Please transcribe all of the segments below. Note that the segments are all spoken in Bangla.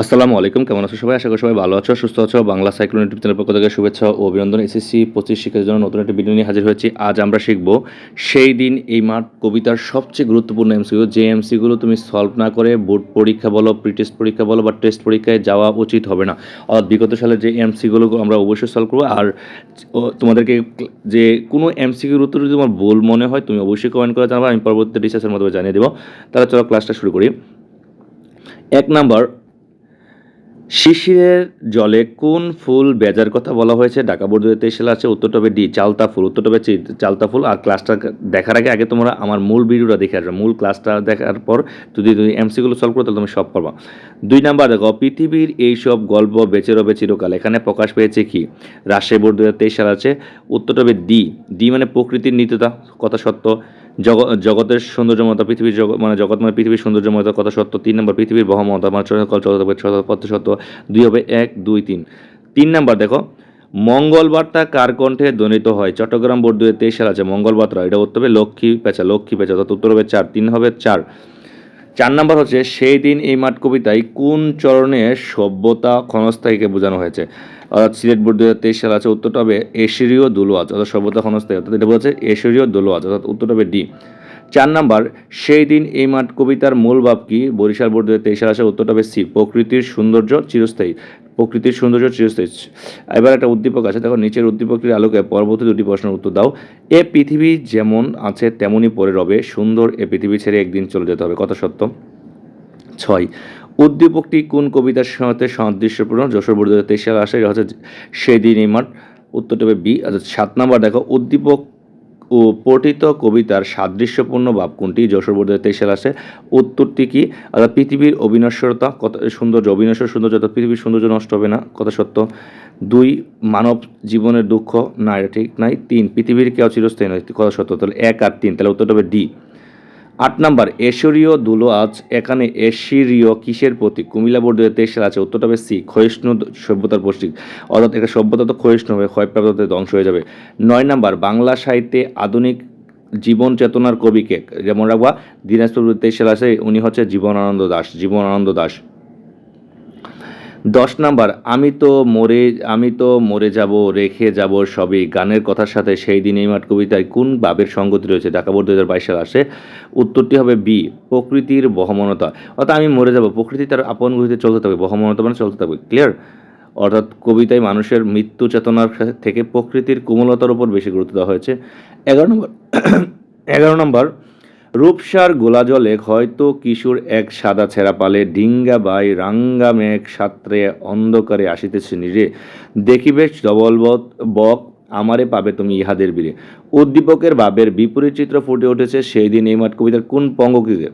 আসসালামু আলাইকুম, কেমন আছো সবাই? আশা করি সবাই ভালো আছো, সুস্থ আছো। বাংলা সাইক্লোন ইউটিউব চ্যানেল পক্ষ থেকে শুভেচ্ছা ও অভিনন্দন। এসএসসি পঁচিশ শিক্ষার জন্য নতুন একটি ভিডিও নিয়ে হাজির হয়েছি। আজ আমরা শিখব সেই দিন, এই মাঠ কবিতার সবচেয়ে গুরুত্বপূর্ণ এমসিকিউ যে এমসিগুলো তুমি সলভ না করে বোর্ড পরীক্ষা বলো প্রি টেস্ট পরীক্ষা বলো বা টেস্ট পরীক্ষায় যাওয়া উচিত হবে না। অর্থাৎ বিগত সালে যে এমসিগুলো আমরা অবশ্যই সলভ করব। আর তোমাদেরকে যে কোনো এমসিকিউর উত্তর যদি তোমার ভুল মনে হয়, তুমি অবশ্যই কমেন্ট করে জানাবে। আমি পরবর্তী রিসার্চের মাধ্যমে জানিয়ে দেবো। তাহলে চলো ক্লাসটা শুরু করি। এক নাম্বার শিশিরের জলে কোন ফুল বেজার কথা বলা হয়েছে? ঢাকা বোর্ড দু সালে আছে উত্তর হবে ডি, চালতা ফুল। উত্তর চি- চালতা ফুল। আর ক্লাসটা দেখার আগে আগে তোমরা আমার মূল ভিডিওটা দেখে আসবে। মূল ক্লাসটা দেখার পর যদি তুমি এমসিগুলো সলভ করো, তাহলে তুমি সব পারবা। দুই নাম্বার দেখো, পৃথিবীর এই সব গল্প বেঁচে রবে চিরকাল এখানে প্রকাশ পেয়েছে কি? রাজশাহী বোর্ড দু সালে আছে উত্তর হবে ডি। ডি মানে প্রকৃতির নিত্যতা, কথা সত্য। জগতের সৌন্দর্যমতা পৃথিবীর জগৎ মানে জগৎ মানে পৃথিবীর সৌন্দর্যমতা কথা সত্য, তিন নম্বর পৃথিবীর বহমতা মানে হবে কত সত্য, দুই হবে এক, দুই, তিন। তিন নম্বর দেখো, মঙ্গলবারটা কার কণ্ঠে ধ্বনিত হয়? চট্টগ্রাম বোর্ড দুই তেইশ সাল আছে মঙ্গলবার্তা এটা উত্তর হবে লক্ষ্মী পেঁচা লক্ষ্মী পেঁচা, অর্থাৎ উত্তর হবে চার, তিন হবে চার। চার নম্বর হচ্ছে সেই দিন এই মাঠ কবিতায় কোন চরণে সভ্যতা ক্ষণস্থায়ীকে বোঝানো হয়েছে? অর্থাৎ সিলেট বোর্ড দু হাজার তেইশ সাল আছে উত্তরটা হবে এশরীয় দুলোয়াজ অর্থাৎ সভ্যতা ক্ষণস্থায়ী, অর্থাৎ এটা বলছে এশরীয় দুলোয়াজ অর্থাৎ উত্তরটা হবে ডি। চার নাম্বার, সেই দিন এই মাঠ কবিতার মূল ভাব কি? বরিশাল বোর্ড তেইশ সাল আছে উত্তরটা সি প্রকৃতির সৌন্দর্য চিরস্থায়ী। প্রকৃতির সৌন্দর্য চিরস্থায়ী। এবার একটা উদ্দীপক আছে। দেখো, নিচের উদ্দীপকটির আলোকে পরবর্তী দুটি প্রশ্নের উত্তর দাও। এ পৃথিবী যেমন আছে, তেমনই পরে রবে। সুন্দর এ পৃথিবী ছেড়ে একদিন চলে যেতে হবে। কত সত্য। ছয়, উদ্দীপকটি কোন কবিতার সাথে সাদৃশ্যপূর্ণ? যশোর বোর্ড তেইশ সালে আসে হচ্ছে সেদিন এই মাঠ। উত্তরটা হবে বি। আচ্ছা সাত নাম্বার, দেখো, উদ্দীপক ও পঠিত কবিতার সাদৃশ্যপূর্ণ ভাব কোনটি? যশোর বোর্ড তেইশ আসে। উত্তরটি কি? অর্থাৎ পৃথিবীর অবিনশ্বরতা, কত সৌন্দর্য, অবিনশ্বর সৌন্দর্য, অর্থাৎ পৃথিবীর সৌন্দর্য নষ্ট হবে না, কথা সত্য। দুই, মানব জীবনের দুঃখ, না, এটা ঠিক নাই। তিন, পৃথিবীর কেউ চিরস্থায়ী নয়, কথা সত্য। তাহলে এক আর তিন, তাহলে উত্তরটা হবে ডি। আট নাম্বার, এশরীয় দুলো আজ, এখানে এশিরীয় কিসের প্রতীক? কুমিল্লা দু হাজার আছে, উত্তরটা হবে সি, ক্ষয়িষ্ণু সভ্যতার প্রতীক। অর্থাৎ এটা সভ্যতা তো ক্ষয়িষ্ণু হবে ক্ষয়প্রাপ্ত ধ্বংস হয়ে যাবে। নয় নাম্বার, বাংলা সাহিত্যে আধুনিক জীবন চেতনার কবিকে যেমন রাখবা, দিনাজপুর সালে আছে, উনি হচ্ছে জীবনানন্দ দাস জীবনানন্দ দাস। দশ নাম্বার, আমি তো মরে, আমি তো মরে যাব, রেখে যাব সবই। গানের কথার সাথে সেই দিন এই মাঠ কবিতায় কোন ভাবের সঙ্গতি রয়েছে? ঢাকা বোর্ড দু হাজার বাইশ সালে আসে। উত্তরটি হবে বি, প্রকৃতির বহমনতা। অর্থাৎ আমি মরে যাব, প্রকৃতি তার আপন গতিতে চলতে থাকবে। বহমনতা মানে চলতে থাকবে ক্লিয়ার অর্থাৎ কবিতায় মানুষের মৃত্যু চেতনার থেকে প্রকৃতির কোমলতার উপর বেশি গুরুত্ব দেওয়া হয়েছে। এগারো নম্বর এগারো নম্বর রূপসার গোলা জলে হয়তো কিশোর এক সাদা ছেঁড়া পালে ডিঙ্গা বাই রাঙ্গা মেঘ সাত্রে অন্ধকারে আসিতেছে নিজে। দেখিবে ডবল বক, আমারে পাবে তুমি ইহাদের বীরে। উদ্দীপকের ভাবের বিপরীত চিত্র ফুটে উঠেছে সেই দিন এই মাঠ কবিতার কোন পঙ্গকিতে।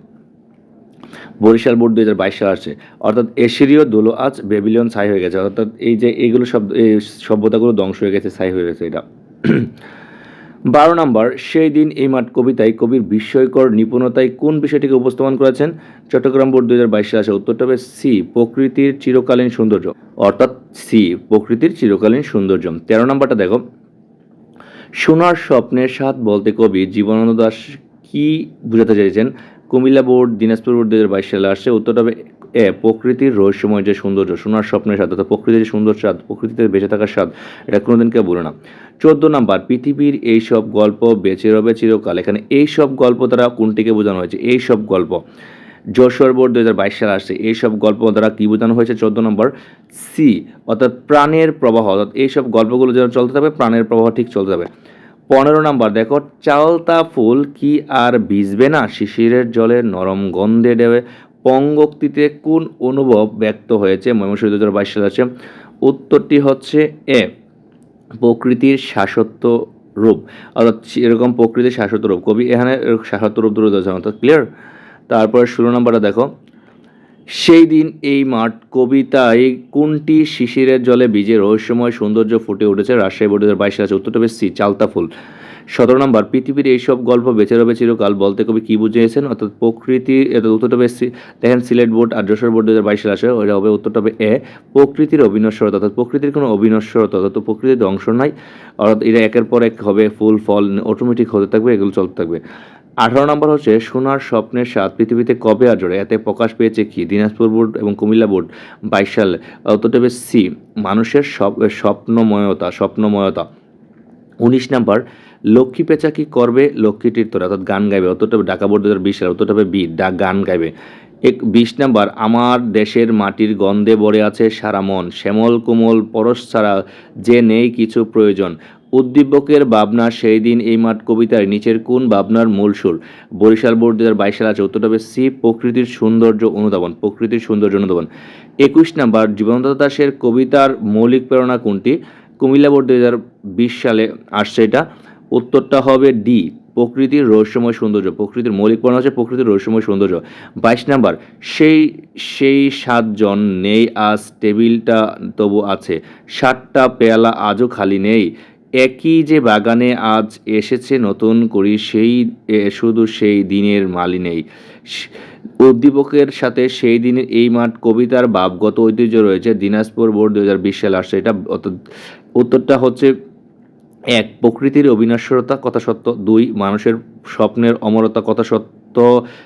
বরিশাল বোর্ড দুই হাজার বাইশ সালে আসছে। অর্থাৎ এশিরীয় দোলো আজ বেবিলিয়ন ছাই হয়ে গেছে। অর্থাৎ এই যে এইগুলো শব্দ, এই সভ্যতাগুলো ধ্বংস হয়ে গেছে, ছাই হয়ে গেছে এটা। বারো নম্বর, সেই দিন এই মাঠ কবিতায় কবির বিস্ময়কর নিপুণতায় কোন বিষয়টিকে উপস্থাপন করেছেন? চট্টগ্রাম বোর্ড দুই হাজার বাইশ সালে আসে উত্তরটা হবে সি, প্রকৃতির চিরকালীন সৌন্দর্য। অর্থাৎ সি, প্রকৃতির চিরকালীন সৌন্দর্য। তেরো নম্বরটা দেখো। সোনার স্বপ্নের স্বাদ বলতে কবি জীবনানন্দ দাস কি বোঝাতে চাইছেন? কুমিল্লা বোর্ড, দিনাজপুর বোর্ড দু হাজার বাইশ সালে আসছে উত্তরটা হবে এ, প্রকৃতির রহস্যময় যে সৌন্দর্য, সোনার স্বপ্নের স্বাদ অর্থাৎ প্রকৃতির যে সুন্দর স্বাদ, প্রকৃতিতে বেঁচে থাকার স্বাদ, এটা কোনোদিন কেউ বলে না। চোদ্দ নাম্বার, পৃথিবীর এই সব গল্প বেঁচে রবে চিরকাল। এখানে এই সব গল্প দ্বারা কোনটিকে বোঝানো হয়েছে? এই সব গল্প। যশোর বোর্ড দু হাজার বাইশ সালে আসছে। এইসব গল্প দ্বারা কী বোঝানো হয়েছে? চোদ্দ নম্বর, সি, অর্থাৎ প্রাণের প্রবাহ। অর্থাৎ এইসব গল্পগুলো যেন চলতে থাকবে, প্রাণের প্রবাহ ঠিক চলতে থাকবে। পনেরো নম্বর, দেখো, চালতা ফুল কি আর ভিজবে না? শিশিরের জলে নরম গন্ধে দেবে পঙ্গক্তিতে কোন অনুভব ব্যক্ত হয়েছে? ময়মনসিংহ দু হাজার বাইশ সালে আছে। উত্তরটি হচ্ছে এ, প্রকৃতির শাসত্ব রূপ। অর্থাৎ এরকম প্রকৃতির শাসত্ব রূপ। কবি এখানে শাসত্ব রূপ তুলে ধরেছেন, অর্থাৎ ক্লিয়ার তারপরে ষোলো নম্বরটা দেখো। সেই দিন এই মাঠ, কবিতায় কোনটি শিশিরের জলে বীজের রহস্যময় সৌন্দর্য ফুটে উঠেছে? রাজশাহী বোর্ড দু হাজার বাইশ আছে। উত্তরটা বেশি চালতা ফুল। সতেরো নম্বর, পৃথিবীর এইসব গল্প বেঁচে রবে চিরকাল। বলতে কবি কী বুঝিয়েছেন? অর্থাৎ প্রকৃতি উত্তরটা বেশি দেখেন সিলেট বোর্ড আর যশোর বোর্ড দু হাজার বাইশ আসে হবে উত্তরটা হবে এ, প্রকৃতির অবিনশ্বরতা। অর্থাৎ প্রকৃতির কোনো অবিনশ্বরতা, অর্থাৎ প্রকৃতির ধ্বংস নাই, অর্থাৎ এটা একের পর এক হবে ফুল, ফল অটোমেটিক হতে থাকবে, এগুলো চলতে থাকবে। আঠারো নম্বর হচ্ছে, সোনার স্বপ্নের স্বাদ পৃথিবীতে কবে আর জোড়ে এতে প্রকাশ পেয়েছে কি? দিনাজপুর বোর্ড এবং কুমিল্লা বোর্ড, বাইশ সালে। হবে সি, মানুষের স্বপ্নময়তা স্বপ্নময়তা। উনিশ নাম্বার লক্ষ্মী পেঁচা কি করবে? লক্ষ্মীটির তোরা অর্থাৎ গান গাইবে। অতটা ঢাকা বোর্ড দু হাজার বিশ সালে, অতটা বি ডা গান গাইবে। এক বিশ নাম্বার, আমার দেশের মাটির গন্ধে ভরে আছে সারা মন, শ্যামল কোমল পরশ ছাড়া যে নেই কিছু প্রয়োজন। উদ্দীপকের ভাবনা সেই দিন এই মাঠ কবিতার, নিচের কোন ভাবনার মূল সুর? বরিশাল বোর্ড দু হাজার বাইশ সালে আছে উত্তরটা সি, প্রকৃতির সৌন্দর্য অনুধাবন, প্রকৃতির সৌন্দর্য অনুধাবন। একুশ নাম্বার জীবন্ত দাসের কবিতার মৌলিক প্রেরণা কোনটি? কুমিল্লা বোর্ড দু হাজার বিশ সালে আসছে এটা। উত্তরটা হবে ডি প্রকৃতির রহস্যময় সৌন্দর্য। প্রকৃতির মৌলিক প্রেরণা হচ্ছে প্রকৃতির রহস্যময় সৌন্দর্য। বাইশ নাম্বার, সেই সেই সাতজন নেই, আজ টেবিলটা তবু আছে। সাতটা পেয়ালা আজও খালি নেই। একই যে বাগানে আজ এসেছে নতুন করি, সেই শুধু সেই দিনের মালি নেই। উদ্দীপকের সাথে সেই দিনের এই মাঠ কবিতার ভাবগত ঐতিহ্য রয়েছে। দিনাজপুর বোর্ড দু হাজার বিশ সালে আসছে। এটা উত্তরটা হচ্ছে এক, প্রকৃতির অবিনশ্বরতা কথা সত্য। দুই, মানুষের স্বপ্নের অমরতা কথা সত্য।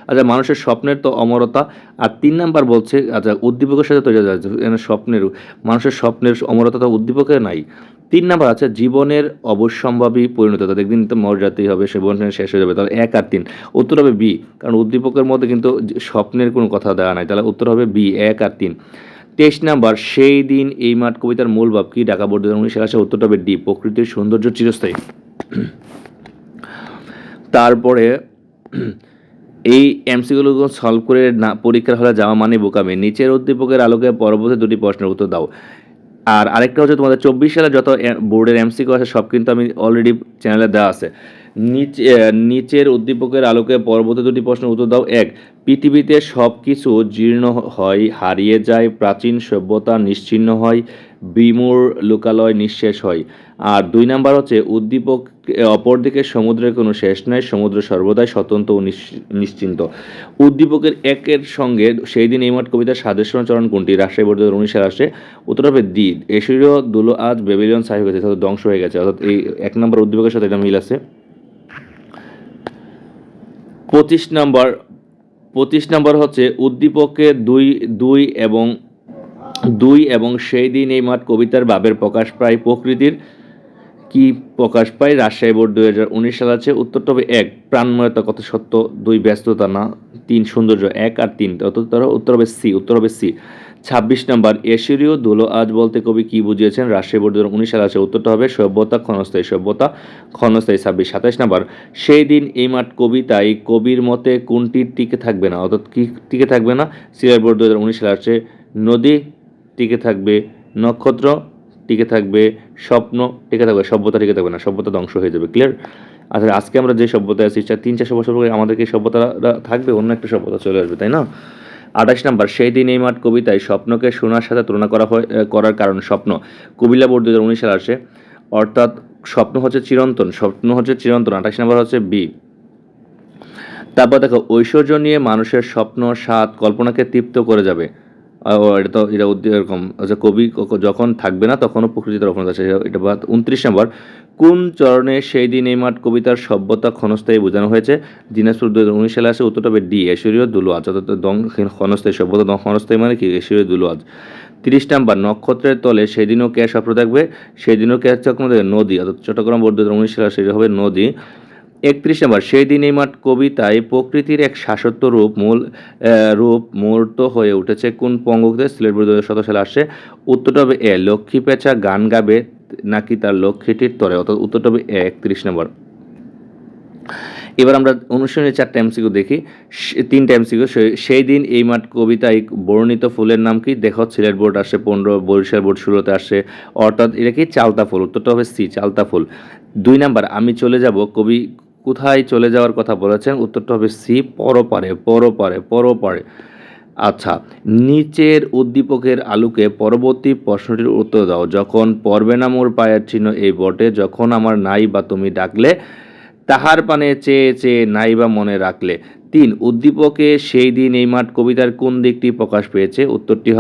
আচ্ছা মানুষের স্বপ্নের তো অমরতা। আর তিন নাম্বার বলছে আচ্ছা উদ্দীপকের সাথে তৈরি এখানে স্বপ্নের মানুষের স্বপ্নের অমরতা তো উদ্দীপকে নাই। তিন নাম্বার আছে, জীবনের অবশ্যম্ভাবী পরিণততা একদিন তো মর যাতেই হবে, সে জীবন শেষ হয়ে যাবে। তাহলে এক আর তিন। উত্তর হবে বি, কারণ উদ্দীপকের মধ্যে কিন্তু স্বপ্নের কোনো কথা দেওয়া নাই। তাহলে উত্তর হবে বি, এক আর তিন। তেইশ নাম্বার, সেই দিন এই মাঠ কবিতার মূল ভাব কি? ঢাকা বোর্ড উনিশ উত্তরটা হবে ডি প্রকৃতির সৌন্দর্য চিরস্থায়ী। তারপরে, এই এমসিগুলো সলভ করে না, পরীক্ষার হলে যাওয়া মানে বোকামি। নিচের উদ্দীপকের আলোকে পরবর্তী দুটি প্রশ্নের উত্তর দাও। আর আরেকটা হচ্ছে, তোমাদের চব্বিশ সালে যত বোর্ডের এমসিকিউ আছে, সব কিন্তু আমি অলরেডি চ্যানেলে দেওয়া আছে। নিচে নিচের উদ্দীপকের আলোকে পরবর্তী দুটি প্রশ্নের উত্তর দাও। এক, পৃথিবীতে সব কিছু জীর্ণ হয়, হারিয়ে যায়, প্রাচীন সভ্যতা নিশ্চিহ্ন হয়, বিমূর লোকালয় নিঃশেষ হয়। আর দুই নাম্বার হচ্ছে, উদ্দীপক অপরদিকে সমুদ্রের কোনো শেষ নাই, সমুদ্র সর্বদাই স্বতন্ত্র ও নিশ্চি- নিশ্চিন্ত। উদ্দীপকের একের সঙ্গে সেই দিন এই মাঠ কবিতার সাদৃশ্যচরণ কোনটি? রাজশাহী বোর্ড উনিশ সালে আসে। উত্তর হবে দি এশীয় দুলো আজ বেবিলিয়ন সাহেব গেছে ধ্বংস হয়ে গেছে, অর্থাৎ এই এক নম্বর উদ্দীপকের সাথে এটা মিল আছে। পঁচিশ নম্বর পঁচিশ নম্বর হচ্ছে উদ্দীপকে দুই দুই এবং দুই এবং সেই দিন এই মাঠ কবিতার ভাবের প্রকাশ পায় প্রকৃতির। কি প্রকাশ পায়? রাজশাহী বোর্ড দুই হাজার উনিশ সাল আছে, উত্তর হবে এক, প্রাণময়তা কত সত্য? দুই, ব্যস্ততা না, তিন, সৌন্দর্য এক আর তিন তত উত্তর হবে সি, উত্তর হবে সি। ছাব্বিশ নম্বর, এশরীয় দুলো আজ বলতে কবি কি বুঝিয়েছেন? রাজশাহী বোর্ড দু উনিশ সাল আছে, উত্তরটা হবে সভ্যতা, ক্ষণস্থায়ী সভ্যতা, ক্ষণস্থায়ী ছাব্বিশ, সাতাশ নম্বর। সেই দিন এই মাঠ কবিতায় কবির মতে কোনটি টিকে থাকবে না? অর্থাৎ কি টিকে থাকবে না? সিলেট বোর্ড দু উনিশ সালে আছে, নদী টিকে থাকবে, নক্ষত্র টিকে থাকবে, স্বপ্ন টিকে থাকবে, সভ্যতা টিকে থাকবে না, সভ্যতা ধ্বংস হয়ে যাবে ক্লিয়ার আচ্ছা আজকে আমরা যে সভ্যতায় আছি তিন চারশো বছর পরে আমাদেরকে এই সভ্যতাটা থাকবে? অন্য একটা সভ্যতা চলে আসবে, তাই না? আঠাশ নাম্বার, সেই দিন এই মাঠ কবিতায় স্বপ্নকে সোনার সাথে তুলনা করা হয় করার কারণ স্বপ্ন। কুমিল্লা বোর্ড দু হাজার উনিশ সালে আসে, অর্থাৎ স্বপ্ন হচ্ছে চিরন্তন, স্বপ্ন হচ্ছে চিরন্তন, আঠাশ নাম্বার হচ্ছে বি। তারপর দেখো, ঐশ্বর্য নিয়ে মানুষের স্বপ্ন, স্বাদ, কল্পনাকে তৃপ্ত করে যাবে। এটা তো, এটা এরকম আচ্ছা কবি যখন থাকবে না, তখনও প্রকৃতির অপরাধ আছে। এটা বাদ, উনত্রিশ নম্বর। কোন চরণে সেই দিন এই মাঠ কবিতার সভ্যতা ক্ষণস্থায়ী বোঝানো হয়েছে? দিনাজপুর দু হাজার উনিশ সালে আসে, উত্তরটা হবে ডি এশ্বরীয় দুলোয়াজ অর্থাৎ দং ক্ষণস্থায়ী, সভ্যতা দং ক্ষণস্থায়ী মানে কি? এশ্বরীয় দুলোয়াজ তিরিশ নাম্বার, নক্ষত্রের তলে সেদিনও ক্যাশ স্বপ্ন থাকবে? সেদিনও ক্যাশ চক্র নদী। অর্থাৎ চট্টগ্রাম বোর্ড দু হাজার উনিশ সালে সেটা হবে নদী। একত্রিশ নম্বর সেই দিন এই মাঠ কবিতায় প্রকৃতির এক শাসত্ব রূপ মূল রূপ মূর্ত হয়ে উঠেছে। কোন পঙ্গতে সিলেট হাজার সতেরো সালে আসে উত্তরটা হবে এ, লক্ষ্মী পেঁচা গান গাবে নাকি তার লক্ষ্মীটির তরে? অর্থাৎ উত্তরটা হবে এ, একত্রিশ নম্বর। এবার আমরা অনুষ্ঠানের চারটা এমসিকিউ দেখি। তিনটা এমসিকিউ। সেই দিন এই মাঠ কবিতায় বর্ণিত ফুলের নাম কি? দেখো, সিলেট বোর্ড আসে পনেরো, বরিশাল বোর্ড ষোলোতে আসে অর্থাৎ এটা কি? চালতা ফুল। উত্তরটা হবে সি, চালতা ফুল। দুই নাম্বার, আমি চলে যাব কবি কোথায় চলে যাওয়ার কথা বলেছেন, উত্তরটা হবে সি, পরপারে পরপারে পরপারে। আচ্ছা নিচের উদ্দীপকের আলোকে পরবর্তী প্রশ্নটির উত্তর দাও। যখন পর্বে না মোর পায়ের চিহ্ন এই বটে, যখন আমার নাই বা তুমি ডাকলে তাহার পানে চেয়ে চেয়ে নাইবা মনে রাখলে। তিন, উদ্দীপকে সেই দিন এই মাঠ কবিতার কোন দিকটি প্রকাশ পেয়েছে? উত্তরটি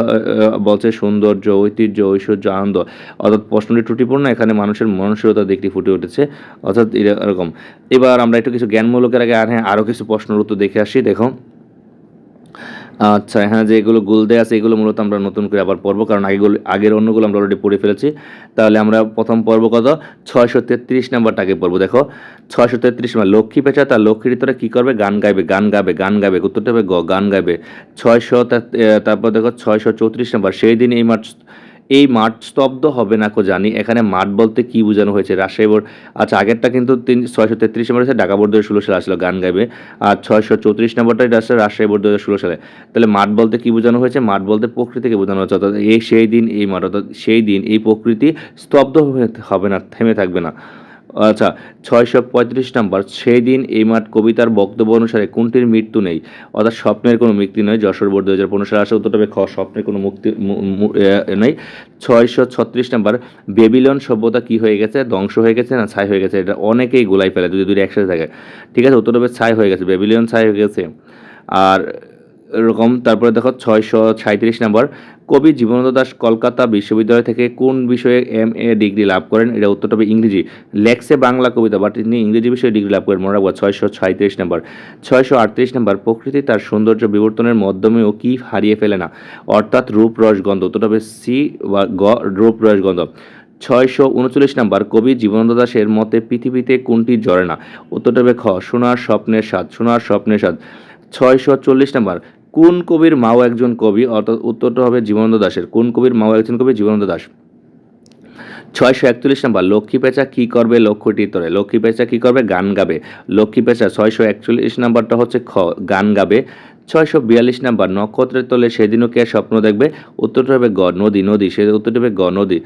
বলছে সৌন্দর্য, ঐতিহ্য, ঐশ্বর্য, আনন্দ। অর্থাৎ প্রশ্নটি ত্রুটিপূর্ণ, এখানে মানুষের মননশীলতার দিকটি ফুটে উঠেছে। অর্থাৎ এরকম। এবার আমরা একটু কিছু জ্ঞানমূলকের আগে আর হ্যাঁ আরও কিছু প্রশ্নের উত্তর দেখে আসি, দেখো। আচ্ছা হ্যাঁ যে এগুলো গুল দেয়া আছে, এগুলো মূলত আমরা নতুন করে আবার পড়ব কারণ আগেগুলো আগের অন্যগুলো আমরা অলরেডি পড়ে ফেলেছি। তাহলে আমরা প্রথম পর্ব কত? ছয়শো তেত্রিশ নাম্বারটাকে পড়ব, দেখো। ছয়শো তেত্রিশ নম্বর, লক্ষ্মী পেঁচা, তার লক্ষ্মীর ভিতরে কী করবে? গান গাইবে, গান গাবে গান গাবে, উত্তরটা হবে গ, গান গাবে। ছয়শো তারপর দেখো, ছয়শো চৌত্রিশ নাম্বার, সেই দিন এই মাঠ এই মাঠ স্তব্ধ হবে না কো জানি। এখানে মাঠ বলতে কি বোঝানো হয়েছে? রাজশাহী বোর্ড আচ্ছা আগেরটা কিন্তু তিন ছয়শো তেত্রিশ নম্বর আছে ঢাকা বোর্ড দু ষোলো সালে আসলো গান গাইবে। আর ছয়শো চৌত্রিশ নম্বরটাই আসলে রাজশাহী বোর্ড দু ষোলো সালে। তাহলে মাঠ বলতে কি বোঝানো হয়েছে? মাঠ বলতে প্রকৃতিকে বোঝানো হচ্ছে অর্থাৎ এই সেই দিন এই মাঠ, অর্থাৎ সেই দিন এই প্রকৃতি স্তব্ধ হবে না, থেমে থাকবে না। আচ্ছা ছয়শো পঁয়ত্রিশ নম্বর। সেই দিন এই মাঠ কবিতার বক্তব্য অনুসারে কোনটির মৃত্যু নেই? অর্থাৎ স্বপ্নের কোনো মৃত্যু নয়, যশোর বোর্ড দু হাজার পনেরো সালে আসে, উত্তরটা খ, স্বপ্নের কোনো মুক্তি নেই। ছয়শো ছত্রিশ নম্বর, বেবিলন সভ্যতা কি হয়ে গেছে? ধ্বংস হয়ে গেছে না ছাই হয়ে গেছে? এটা অনেকেই গোলাই ফেলে, যদি দুটো একসাথে থাকে। ঠিক আছে, উত্তরটা হবে ছাই হয়ে গেছে বেবিলিয়ন ছাই হয়ে গেছে। আর এরকম, তারপরে দেখো, ছয়শো সাঁত্রিশ নম্বর কবি জীবনানন্দ দাস কলকাতা বিশ্ববিদ্যালয় থেকে কোন বিষয়ে এম এ ডিগ্রি লাভ করেন? এটা উত্তরটা হবে ইংরেজি। লেখছে বাংলা কবিতা বাট তিনি ইংরেজি বিষয়ে ডিগ্রি লাভ করেন। মনে রাখব, ছয়শো সাঁত্রিশ নম্বর। ছয়শো আটত্রিশ নম্বর, প্রকৃতি তার সৌন্দর্য বিবর্তনের মাধ্যমেও কি হারিয়ে ফেলে না? অর্থাৎ রূপ রস গন্ধ উত্তরটা হবে সি বা গ, রূপ রস গন্ধ ছয়শো উনচল্লিশ নম্বর, কবি জীবনানন্দ দাসের মতে পৃথিবীতে কোনটি জ্বরে না? উত্তরটা হবে খ, সোনার স্বপ্নের স্বাদ, সোনার স্বপ্নের স্বাদ। ছয়শো চল্লিশ নম্বর কোন কবির মাও একজন কবি? অর্থাৎ উত্তরটা হবে জীবনানন্দ দাসের কোন কবির মাও একজন কবি? জীবনানন্দ দাস ছয়শো একচল্লিশ নম্বর, লক্ষ্মী পেঁচা কী করবে লক্ষ্যটির তরে লক্ষ্মী পেঁচা কী করবে? গান গাবে। লক্ষ্মী পেঁচা ছয়শো একচল্লিশ নাম্বারটা হচ্ছে খ, গান গাবে। ছয়শো বিয়াল্লিশ নাম্বার, নক্ষত্রের তলে সেদিনও কে স্বপ্ন দেখবে? উত্তরটা হবে গ, নদী নদী। সে উত্তরটা হবে গ, নদী।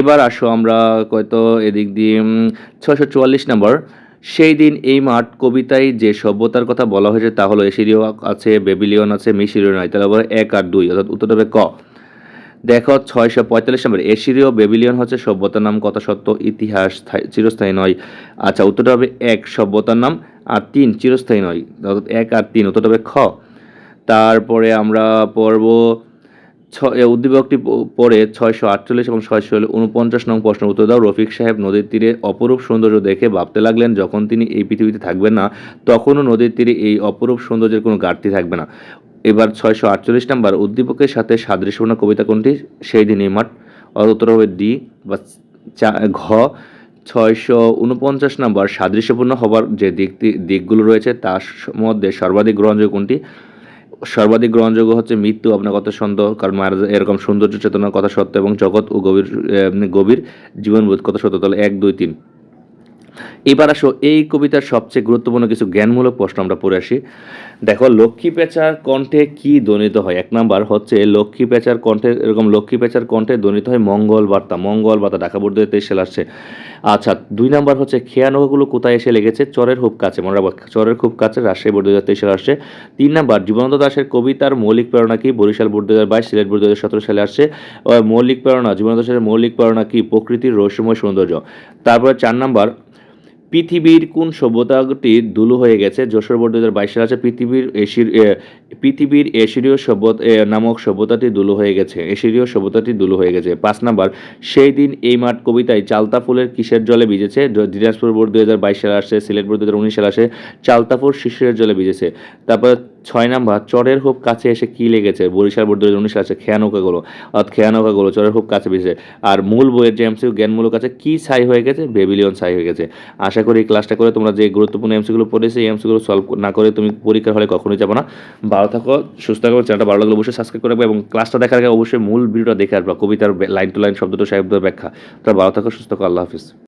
এবার আসো আমরা হয়তো এদিক দিয়ে ছয়শো চুয়াল্লিশ নম্বর। সেই দিন এই মাঠ কবিতায় যে সভ্যতার কথা বলা হয়েছে তা হলো এসিরিও আছে, বেবিলিয়ন আছে মিশিরিও নয়, তাহলে আবার এক আর দুই, অর্থাৎ উত্তরটা হবে ক। দেখো ছয়শো পঁয়তাল্লিশ নম্বর এশিরীয় বেবিলিয়ন হচ্ছে সভ্যতার নাম, কথা সত্য, ইতিহাস চিরস্থায়ী নয়। আচ্ছা উত্তরটা হবে এক, সভ্যতার নাম, আর তিন, চিরস্থায়ী নয়, অর্থাৎ এক আর তিন, উত্তরটা হবে খ। তারপরে আমরা পড়ব উদ্দীপকটি প- পড়ে ছয়শো আটচল্লিশ এবং ছয়শো উনপঞ্চাশ নং প্রশ্ন উত্তর দাও। রফিক সাহেব নদীর তীরে অপরূপ সৌন্দর্য দেখে ভাবতে লাগলেন, যখন তিনি এই পৃথিবীতে থাকবেন না, তখনও নদীর তীরে এই অপরূপ সৌন্দর্যের কোনো ঘাটতি থাকবে না। এবার ছয়শো আটচল্লিশ নাম্বার উদ্দীপকের সাথে সাদৃশ্যপূর্ণ কবিতা কোনটি? সেই দিন এই মাঠ। অর উত্তর হবে ডি বা চা- ঘ। ছয়শো উনপঞ্চাশ নাম্বার সাদৃশ্যপূর্ণ হবার যে দিক দিকগুলো রয়েছে, তার মধ্যে সর্বাধিক গ্রহণযোগ্য কোনটি? সর্বাধিক গ্রহণযোগ্য হচ্ছে মৃত্যু, আপনার কথা সন্দেহ, কারণ মারা এরকম সৌন্দর্য, চেতনার কথা সত্য এবং জগৎ ও গভীর গভীর জীবনবোধ, কথা সত্য। তাহলে এক, দুই, তিন। এবার আসো, এই কবিতার সবচেয়ে গুরুত্বপূর্ণ কিছু জ্ঞানমূলক প্রশ্ন আমরা পড়ে আসি। দেখো, লক্ষ্মী পেঁচার কণ্ঠে কি ধ্বনিত হয়? এক নাম্বার হচ্ছে, লক্ষ্মী পেঁচার কণ্ঠে, এরকম লক্ষ্মী পেঁচার কণ্ঠে ধ্বনিত হয় মঙ্গল বার্তা মঙ্গল বার্তা, ঢাকা বোর্ড তেইশ সালে আসছে আচ্ছা দুই নাম্বার হচ্ছে, খেয়া নৌকাগুলো কোথায় এসে লেগেছে? চরের খুব কাছে, মনে রাখব, চরের খুব কাছে, রাজশাহী বোর্ড দু হাজার আসছে তিন নাম্বার, জীবনানন্দ দাসের কবিতার মৌলিক প্রেরণা কি? বরিশাল বোর্ড দু বাইশ, সিলেট বোর্ড দু সতেরো সালে আসছে। মৌলিক প্রেরণা, জীবনানন্দ দাসের মৌলিক প্রেরণা কি? প্রকৃতির রহস্যময় সৌন্দর্য। তারপরে চার নাম্বার পৃথিবীর কোন সভ্যতাটি দুলু হয়ে গেছে? যশোর বোর্ড দু হাজার বাইশ সালে আছে, পৃথিবীর এশির পৃথিবীর এশিরীয় সভ্যতা নামক সভ্যতাটি দুলু হয়ে গেছে। এশিরীয় সভ্যতাটি দুলু হয়ে গেছে। পাঁচ নাম্বার, সেই দিন এই মাঠ কবিতায় চালতা ফুলের কিসের জলে ভিজেছে? দিনাজপুর বোর্ড দু হাজার বাইশ সালে আসে, সিলেট বোর্ড দু হাজার উনিশ সালে আসে, চালতা ফুল শিশিরের জলে ভিজেছে। তারপর ছয় নাম্বার, চরের খুব কাছে এসে কি লেগেছে? বরিশাল বোর্ড দু উনিশ আছে খেয়া নৌকাগুলো অর্থাৎ খেয়া নৌকাগুলো চরের খুব কাছে ভিজেছে আর মূল বইয়ের যে এমসিউ জ্ঞানমূলক আছে, কি ছাই হয়ে গেছে? বেবিলিয়ন ছাই হয়ে গেছে। আশা করি এই ক্লাসটা করে তোমরা যে গুরুত্বপূর্ণ এমসিগুলো পড়েছে, এই এমসিগুলো সলভ না করে তুমি পরীক্ষার হলে কখনোই যাব না। ভালো থাকো, সুস্থ থাকো, চ্যানেলটা ভালো লাগলে অবশ্যই সাবস্ক্রাইব করে রাখবে এবং ক্লাসটা দেখার আগে অবশ্যই মূল ভিডিওটা দেখে আসবা, কবিতার লাইন টু লাইন শব্দ টু সাহেব ব্যাখ্যা। তো ভালো থাকো, সুস্থ থাকো, আল্লাহ হাফিজ।